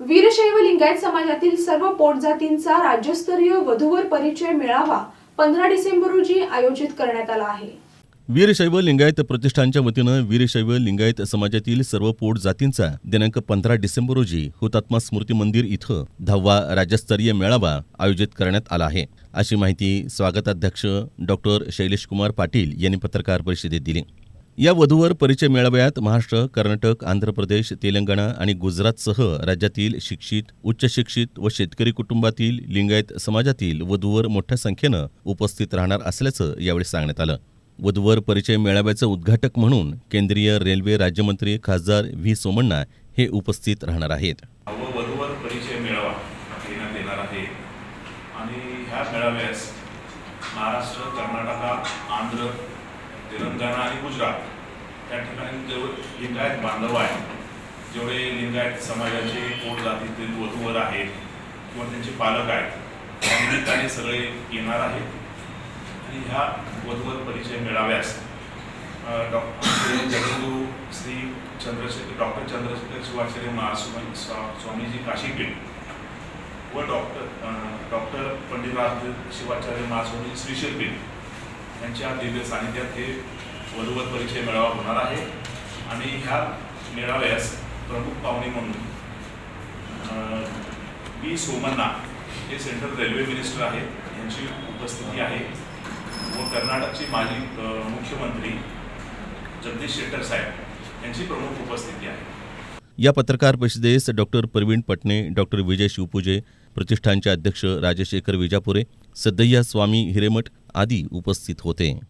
वीरशैव लिंगायत समाजातील सर्व पोटजातींचा राज्यस्तरीय वधूवर परिचय मेळावा पंधरा डिसेंबर रोजी आयोजित करण्यात आला आहे. वीरशैव लिंगायत प्रतिष्ठानच्या वतीनं वीरशैव लिंगायत समाजातील सर्व पोट जातींचा दिनांक पंधरा डिसेंबर रोजी हुतात्मा स्मृती मंदिर इथं दहावा राज्यस्तरीय मेळावा आयोजित करण्यात आला आहे. अशी माहिती स्वागताध्यक्ष डॉक्टर शैलेशकुमार पाटील यांनी पत्रकार परिषदेत दिली. या वधूवर परिचय मेळाव्यात महाराष्ट्र कर्नाटक आंध्र प्रदेश तेलंगणा आणि गुजरातसह राज्यातील शिक्षित उच्चशिक्षित व शेतकरी कुटुंबातील लिंगायत समाजातील वधूवर मोठ्या संख्येनं उपस्थित राहणार असल्याचं यावेळी सांगण्यात आलं. वधूवर परिचय मेळाव्याचं उद्घाटक म्हणून केंद्रीय रेल्वे राज्यमंत्री खासदार व्ही. सोमण्णा हे उपस्थित राहणार आहेत. वधूवर परिचय मेळावा घेण्यात येणार आहे. आणि ह्या मेळाव्यास महाराष्ट्र कर्नाटका आंध्र तेलंगणा आणि गुजरात. त्या ठिकाणी जेवढे लिंगायत बांधव आहेत जेवढे लिंगायत समाजाचे पोट जातीतील वधूवर आहेत किंवा त्यांचे पालक आहेत त्या निमित्ताने सगळे येणार आहेत. आणि ह्या वधूवर परिचय मिळाव्यास डॉक्टर जगद्गुरू श्री चंद्रशेखर डॉक्टर चंद्रशेखर शिवाचार्य महास्वामी स्वा- स्वामीजी काशीपीठ व डॉक्टर डॉक्टर पंडितराज शिवाचार्य महास्वामी श्रीशिरपीठ यांच्या दिव्य सानिध्यात हे वधूवर परिचय मेळावा होणार आहे. आणि ह्या मेळाव्यास प्रमुख पाहुणे म्हणून बी सोमन्ना हे सेंट्रल रेल्वे मिनिस्टर आहेत. यांची उपस्थिती आहे. व कर्नाटकचे माजी मुख्यमंत्री जगदीश शेट्टर साहेब यांची प्रमुख उपस्थिती आहे. या पत्रकार परिषदेस डॉक्टर प्रवीण पटणे डॉक्टर विजय शिवपूजे प्रतिष्ठानचे अध्यक्ष राजशेखर विजापुरे सद्दैया स्वामी हिरेमठ आदी उपस्थित होते.